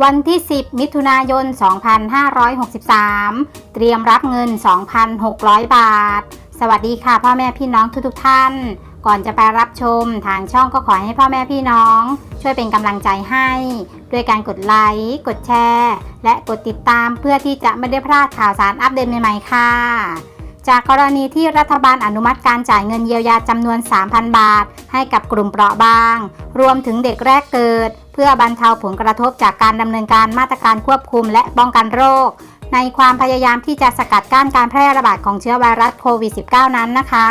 วันที่ 10 มิถุนายน 2563 เตรียมรับเงิน 2,600 บาท สวัสดีค่ะพ่อแม่พี่น้องทุกๆท่าน ก่อนจะไปรับชมทางช่องก็ขอให้พ่อแม่พี่น้อง ช่วยเป็นกำลังใจให้ ด้วยการกดไลค์ กดแชร์ และกดติดตามเพื่อที่จะไม่ได้พลาดข่าวสารอัปเดตใหม่ๆค่ะ จากกรณีที่รัฐบาลอนุมัติการจ่ายเงินเยียวยาจำนวน 3,000 บาท ให้กับกลุ่มเปราะบาง รวมถึงเด็กแรกเกิด เพื่อบรรเทาผลกระทบจากการดำเนินการมาตรการควบคุมและป้องกันโรค ในความพยายามที่จะสกัดกั้นการแพร่ระบาดของเชื้อไวรัสโควิด -19 นั้นนะคะ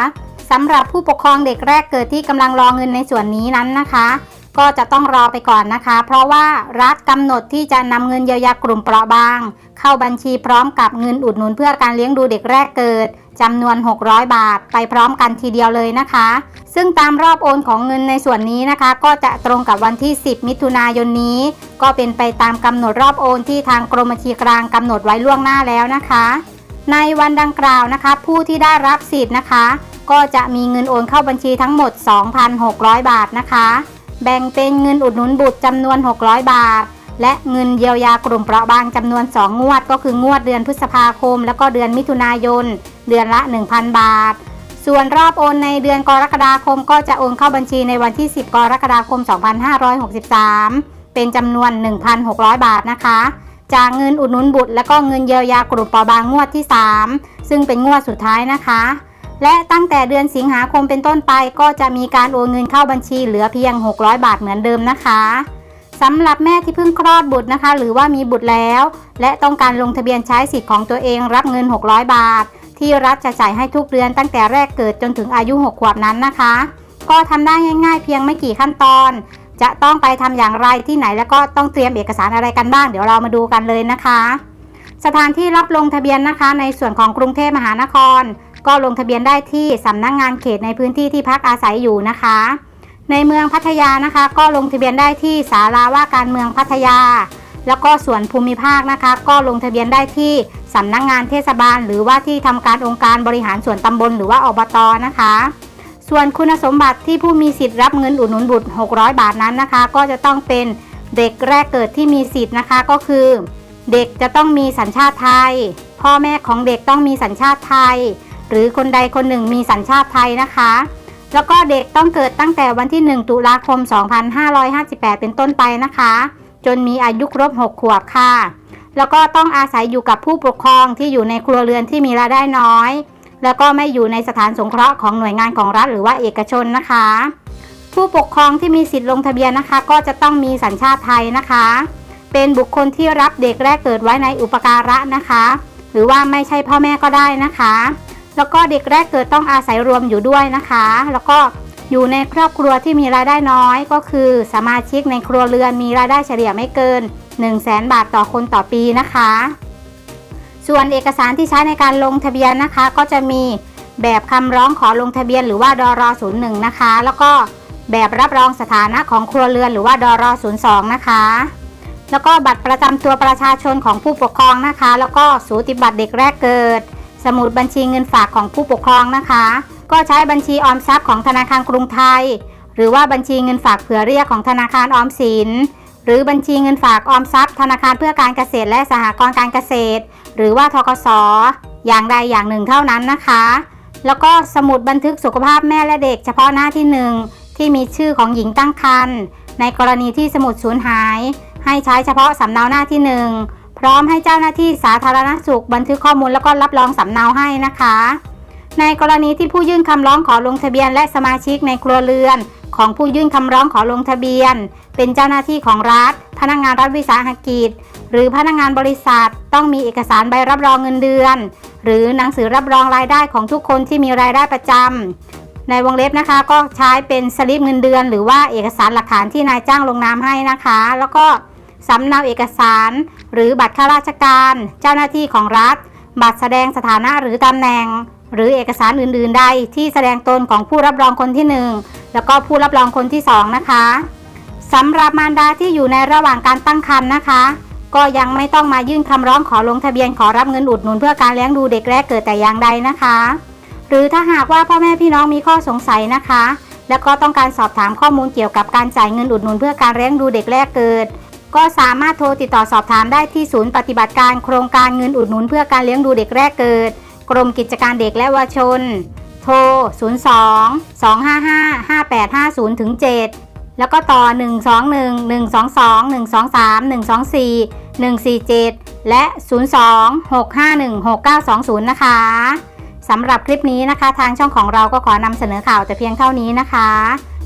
สำหรับผู้ปกครองเด็กแรกเกิดที่กำลังรอเงินในส่วนนี้นั้นนะคะ ก็จะต้องรอไปก่อนนะคะ เพราะว่ารัฐกำหนดที่จะนำเงินเยียวยากลุ่มเปราะบาง เข้าบัญชีพร้อมกับเงินอุดหนุนเพื่อการเลี้ยงดูเด็กแรกเกิดจำนวน 600 บาทไปพร้อมกันทีเดียวเลยนะคะ ซึ่งตามรอบโอนของเงินในส่วนนี้นะคะ ก็จะตรงกับวันที่ 10 มิถุนายนนี้ ก็เป็นไปตามกำหนดรอบโอนที่ทางกรมบัญชีกลางกำหนดไว้ล่วงหน้าแล้วนะคะ ในวันดังกล่าวนะคะ ผู้ที่ได้รับสิทธิ์นะคะ ก็จะมีเงินโอนเข้าบัญชีทั้งหมด 2,600 บาทนะคะ แบ่งเป็นเงินอุดหนุนบุตรจำนวน 600 บาท และเงินเยียวยากลุ่มเปราะบางจำนวน 2 งวด ก็คืองวดเดือนพฤษภาคม แล้วก็เดือนมิถุนายน เดือนละ 1,000 บาท ส่วนรอบโอนในเดือนกรกฎาคม ก็จะโอนเข้าบัญชีในวันที่ 10 กรกฎาคม 2563 เป็นจำนวน 1,600 บาทนะคะจากเงินอุดหนุนบุตร และก็เงินเยียวยากลุ่มเปราะบางงวดที่ 3 ซึ่งเป็นงวดสุดท้ายนะคะ และตั้งแต่เดือนสิงหาคมเป็นต้นไปก็จะมีการโอนเงินเข้าบัญชีเหลือเพียง 600 บาทเหมือนเดิมนะคะสำหรับแม่ที่เพิ่งคลอดบุตรนะคะ หรือว่ามีบุตรแล้ว และต้องการลงทะเบียนใช้สิทธิ์ของตัวเองรับเงิน 600 บาท ที่รัฐจะจ่ายให้ทุกเดือนตั้งแต่แรกเกิดจนถึงอายุ 6 ขวบนั้นนะคะ ก็ทำได้ง่ายๆ เพียงไม่กี่ขั้นตอน จะต้องไปทำอย่างไรที่ไหนแล้วก็ต้องเตรียมเอกสารอะไรกันบ้าง เดี๋ยวเรามาดูกันเลยนะคะ สถานที่รับลงทะเบียนนะคะ ในส่วนของกรุงเทพมหานคร ก็ลงทะเบียนได้ที่สำนักงงานเขตในพื้นที่ที่พักอาศัยอยู่นะคะ ในเมืองพัทยานะคะ ก็ลงทะเบียนได้ที่ศาลาว่าการเมืองพัทยา แล้วก็ส่วนภูมิภาคนะคะ ก็ลงทะเบียนได้ที่สำนักงงานเทศบาล หรือว่าที่ทำการองค์การบริหารส่วนตำบลหรือว่าอบตนะคะ ส่วนคุณสมบัติที่ผู้มีสิทธิ์รับเงินอุดหนุนบุตร 600 บาทนั้นนะคะ ก็จะต้องเป็นเด็กแรกเกิดที่มีสิทธิ์นะคะก็คือ เด็กจะต้องมีสัญชาติไทย พ่อแม่ของเด็กต้องมีสัญชาติไทย หรือคนใดคนหนึ่งมีสัญชาติไทยนะคะ แล้วก็เด็กต้องเกิดตั้งแต่วันที่ 1 ตุลาคม 2558 เป็นต้นไปนะคะ จนมีอายุครบ 6 ขวบค่ะ แล้วก็ต้องอาศัยอยู่กับผู้ปกครองที่อยู่ในครัวเรือนที่มีรายได้น้อย แล้วก็ไม่อยู่ในสถานสงเคราะห์ของหน่วยงานของรัฐหรือว่าเอกชนนะคะ ผู้ปกครองที่มีสิทธิ์ลงทะเบียนนะคะ ก็จะต้องมีสัญชาติไทยนะคะ เป็นบุคคลที่รับเด็กแรกเกิดไว้ในอุปการะนะคะ หรือว่าไม่ใช่พ่อแม่ก็ได้นะคะ แล้วก็เด็กแรกเกิดต้องอาศัยรวมอยู่ด้วยนะคะ แล้วก็อยู่ในครอบครัวที่มีรายได้น้อยก็คือ สมาชิกในครัวเรือนมีรายได้เฉลี่ยไม่เกิน 1 0 0 0 0แบาทต่อคนต่อปีนะคะ ส่วนเอกสารที่ใช้ในการลงทะเบียนนะคะ ก็จะมีแบบคำร้องขอลงทะเบียนหรือว่าดร01นะคะ แล้วก็แบบรับรองสถานะของครัวเรือนหรือว่าดร02นะคะ แล้วก็บัตรประจำตัวประชาชนของผู้ปกครองนะคะ แล้วก็สูติบัตรเด็กแรกเกิด สมุดบัญชีเงินฝากของผู้ปกครองนะคะ ก็ใช้บัญชีออมทรัพย์ของธนาคารกรุงไทย หรือว่าบัญชีเงินฝากเผื่อเรียกของธนาคารออมสิน หรือบัญชีเงินฝากออมทรัพย์ ธนาคารเพื่อการเกษตรและสหกรณ์การเกษตร หรือว่าทกสอย่างใดอย่างหนึ่งเท่านั้นนะคะ แล้วก็สมุดบันทึกสุขภาพแม่และเด็ก เฉพาะหน้าที่หนึ่งที่มีชื่อของหญิงตั้งครรภ์ในกรณีที่สมุดสูญหาย ให้ใช้เฉพาะสำเนาหน้าที่หนึ่ง พร้อมให้เจ้าหน้าที่สาธารณสุขบันทึกข้อมูลแล้วก็รับรองสำเนาให้นะคะ ในกรณีที่ผู้ยื่นคำร้องขอลงทะเบียนและสมาชิกในครัวเรือน ของผู้ยื่นคำร้องขอลงทะเบียน เป็นเจ้าหน้าที่ของรัฐ พนักงานรัฐวิสาหกิจ หรือพนักงานบริษัท ต้องมีเอกสารใบรับรองเงินเดือน หรือหนังสือรับรองรายได้ของทุกคนที่มีรายได้ประจำในวงเล็บนะคะก็ใช้เป็นสลิปเงินเดือน หรือว่าเอกสารหลักฐานที่นายจ้างลงนามให้นะคะ แล้วก็ สำเนาเอกสาร หรือบัตรข้าราชการ เจ้าหน้าที่ของรัฐ บัตรแสดงสถานะหรือตำแหน่ง หรือเอกสารอื่น ๆ ใดที่แสดงตนของผู้รับรองคนที่ 1 แล้วก็ผู้รับรองคนที่ 2 นะคะสำหรับมารดาที่อยู่ในระหว่างการตั้งครรภ์นะคะ ก็ยังไม่ต้องมายื่นคำร้องขอลงทะเบียนขอรับเงินอุดหนุนเพื่อการเลี้ยงดูเด็กแรกเกิดแต่อย่างใดนะคะ หรือถ้าหากว่าพ่อแม่พี่น้องมีข้อสงสัยนะคะ แล้วก็ต้องการสอบถามข้อมูลเกี่ยวกับการจ่ายเงินอุดหนุนเพื่อการเลี้ยงดูเด็กแรกเกิด ก็สามารถโทรติดต่อสอบถามได้ที่ศูนย์ปฏิบัติการโครงการเงินอุดหนุนเพื่อการเลี้ยงดูเด็กแรกเกิด กรมกิจการเด็กและเยาวชน โทร 02 255 5850ถึง7แล้วก็ต่อ 121 122 123 124 147 และ 02 651 6920 นะคะสำหรับคลิปนี้นะคะ ทางช่องของเราก็ขอนำเสนอข่าวแต่เพียงเท่านี้นะคะ